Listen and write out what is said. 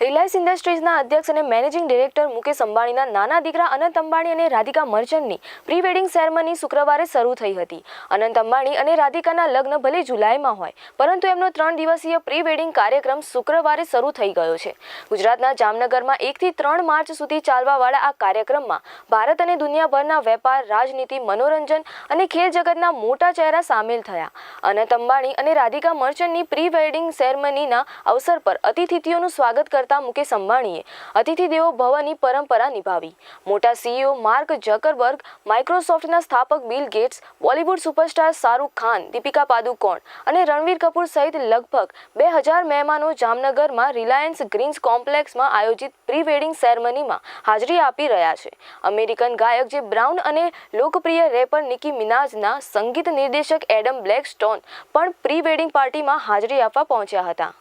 Reliance ઇન્ડસ્ટ્રીઝના અધ્યક્ષ અને managing director Mukesh અંબાણીના નાના દીકરા અનંત અંબાણી અને રાધિકા મર્ચન્ટની પ્રી વેડિંગ સેરેમની શુક્રવારે શરૂ થઈ હતી. અનંત અંબાણી અને રાધિકાના લગ્ન ભલે જુલાઈમાં હોય, પરંતુ એમનો ત્રણ દિવસીય પ્રી વેડિંગ કાર્યક્રમ શુક્રવારે શરૂ થઈ ગયો છે. ગુજરાતના જામનગરમાં એકથી ત્રણ માર્ચ સુધી ચાલવાવાળા આ કાર્યક્રમમાં ભારત અને દુનિયાભરના વેપાર, રાજનીતિ, મનોરંજન અને ખેલ જગતના મોટા ચહેરા સામેલ થયા. અનંત અંબાણી અને રાધિકા મર્ચન્ટની પ્રી વેડિંગ સેરેમનીના અવસર પર અતિથિઓનું સ્વાગત કરતા મુકેશ અંબાણીએ અતિથિ દેવો ભવની પરંપરા નિભાવી. મોટા સીઈઓ માર્ક ઝકરબર્ગ, માઇક્રોસોફ્ટના સ્થાપક Bill Gates, Bollywood superstar Shahrukh Khan, Deepika Padukone અને રણવીર કપૂર સહિત લગભગ બે હજાર મહેમાનો જામનગરમાં રિલાયન્સ ગ્રીન્સ કોમ્પ્લેક્સમાં આયોજિત પ્રી વેડિંગ સેરેમનીમાં હાજરી આપી રહ્યા છે. અમેરિકન ગાયક જે બ્રાઉન અને લોકપ્રિય રેપર નિકી મિનાજના સંગીત નિર્દેશક એડમ બ્લેક સ્ટોન પણ પ્રી વેડિંગ પાર્ટીમાં હાજરી આપવા પહોંચ્યા હતા.